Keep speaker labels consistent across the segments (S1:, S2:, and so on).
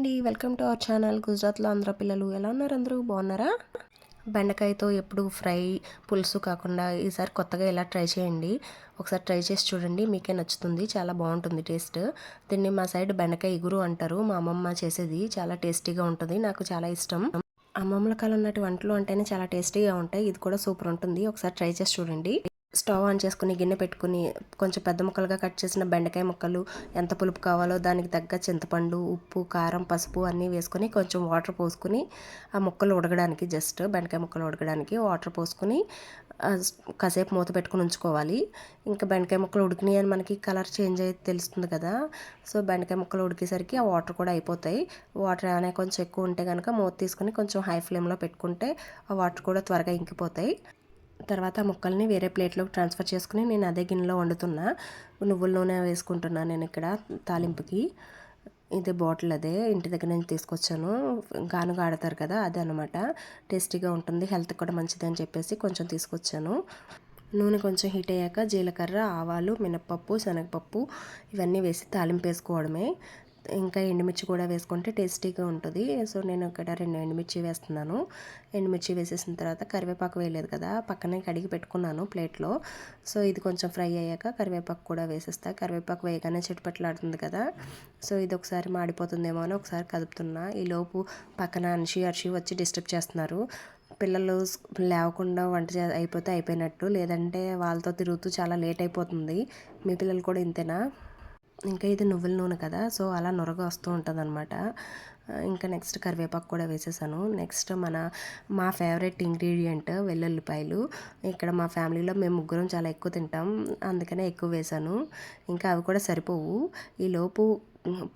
S1: అండి welcome to our channel గుజరాత్లో ఆంధ్ర పిల్లలు. ఎలా ఉన్నారు అందరూ? బాగున్నారా? బెండకాయతో ఎప్పుడు ఫ్రై పులుసు కాకుండా ఈసారి కొత్తగా ఇలా ట్రై చేయండి? ఒకసారి ట్రై చేసి చూడండి మీకే నచ్చుతుంది. చాలా బాగుంటుంది టేస్ట్. దీన్ని మా సైడ్ బెండకాయ ఇగురు అంటారు. మా అమ్మమ్మ చేసేది చాలా టేస్టీగా ఉంటుంది నాకు చాలా ఇష్టం. అమ్మమ్మల కాలం నాటి వంటలు అంటేనే చాలా టేస్టీగా ఉంటాయి. ఇది కూడా సూపర్ ఉంటుంది. ఒకసారి ట్రై చేసి చూడండి. స్టవ్ ఆన్ చేసుకుని గిన్నె పెట్టుకుని కొంచెం పెద్ద ముక్కలుగా కట్ చేసిన బెండకాయ ముక్కలు ఎంత పులుపు కావాలో దానికి తగ్గ చింతపండు ఉప్పు కారం పసుపు అన్నీ వేసుకొని కొంచెం వాటర్ పోసుకుని ఆ ముక్కలు ఉడకడానికి జస్ట్ బెండకాయ ముక్కలు ఉడకడానికి వాటర్ పోసుకుని కాసేపు మూత పెట్టుకుని ఉంచుకోవాలి. ఇంకా బెండకాయ ముక్కలు ఉడికినాయి అని మనకి కలర్ చేంజ్ అయితే తెలుస్తుంది కదా. సో బెండకాయ ముక్కలు ఉడికేసరికి ఆ వాటర్ కూడా అయిపోతాయి. వాటర్ ఏమైనా కొంచెం ఎక్కువ ఉంటే కనుక మూత తీసుకుని కొంచెం హై ఫ్లేమ్లో పెట్టుకుంటే ఆ వాటర్ కూడా త్వరగా ఇంకిపోతాయి. తర్వాత ముక్కల్ని వేరే ప్లేట్లోకి ట్రాన్స్ఫర్ చేసుకుని నేను అదే గిన్నెలో వండుతున్నా. నువ్వుల నూనె వేసుకుంటున్నాను నేను ఇక్కడ తాలింపుకి. ఇది బాటిల్ అదే ఇంటి దగ్గర నుంచి తీసుకొచ్చాను. గానుగా ఆడతారు కదా అదే అనమాట టేస్టీగా ఉంటుంది హెల్త్ కూడా మంచిది అని చెప్పేసి కొంచెం తీసుకొచ్చాను. నూనె కొంచెం హీట్ అయ్యాక జీలకర్ర ఆవాలు మినప్పప్పు శనగపప్పు ఇవన్నీ వేసి తాలింపు వేసుకోవడమే. ఇంకా ఎండుమిర్చి కూడా వేసుకుంటే టేస్టీగా ఉంటుంది. సో నేను ఇక్కడ రెండు ఎండుమిర్చి వేస్తున్నాను. ఎండుమిర్చి వేసేసిన తర్వాత కరివేపాకు వేయలేదు కదా పక్కనే కడిగి పెట్టుకున్నాను ప్లేట్లో. సో ఇది కొంచెం ఫ్రై అయ్యాక కరివేపాకు కూడా వేసేస్తా. కరివేపాకు వేయగానే చిట్టుపట్లాడుతుంది కదా సో ఇది ఒకసారి మాడిపోతుందేమో అని ఒకసారి కదుపుతున్నా. ఈలోపు పక్కన అనిషి అర్షి వచ్చి డిస్టర్బ్ చేస్తున్నారు. పిల్లలు లేవకుండా వంట అయిపోతే అయిపోయినట్టు. లేదంటే వాళ్ళతో తిరుగుతూ చాలా లేట్ అయిపోతుంది. మీ పిల్లలు కూడా ఇంతేనా? ఇంకా ఇది నువ్వుల నూనె కదా సో అలా నొరగ వస్తూ ఉంటుంది అనమాట ఇంకా నెక్స్ట్ కరివేపాకు కూడా వేసేసాను. నెక్స్ట్ మన మా ఫేవరెట్ ఇంగ్రీడియంట్ వెల్లుల్లిపాయలు. ఇక్కడ మా ఫ్యామిలీలో మేము ముగ్గురం చాలా ఎక్కువ తింటాం అందుకనే ఎక్కువ వేసాను. ఇంకా అవి కూడా సరిపోవు. ఈ లోపు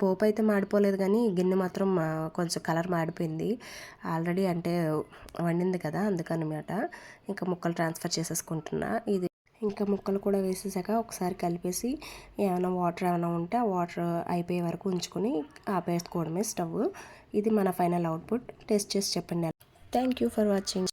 S1: పోపు అయితే మాడిపోలేదు కానీ గిన్నె మాత్రం కొంచెం కలర్ మాడిపోయింది. ఆల్రెడీ అంటే వండింది కదా అందుకనమాట. ఇంకా ముక్కలు ట్రాన్స్ఫర్ చేసేసుకుంటున్నా. ఇది ఇంకా ముక్కలు కూడా వేసేసాక ఒకసారి కలిపేసి ఏమైనా వాటర్ ఏమైనా ఉంటే ఆ వాటర్ అయిపోయే వరకు ఉంచుకొని ఆపేసుకోవడమే స్టవ్. ఇది మన ఫైనల్ అవుట్పుట్. టేస్ట్ చేసి చెప్పండి థ్యాంక్ యూ ఫర్ వాచింగ్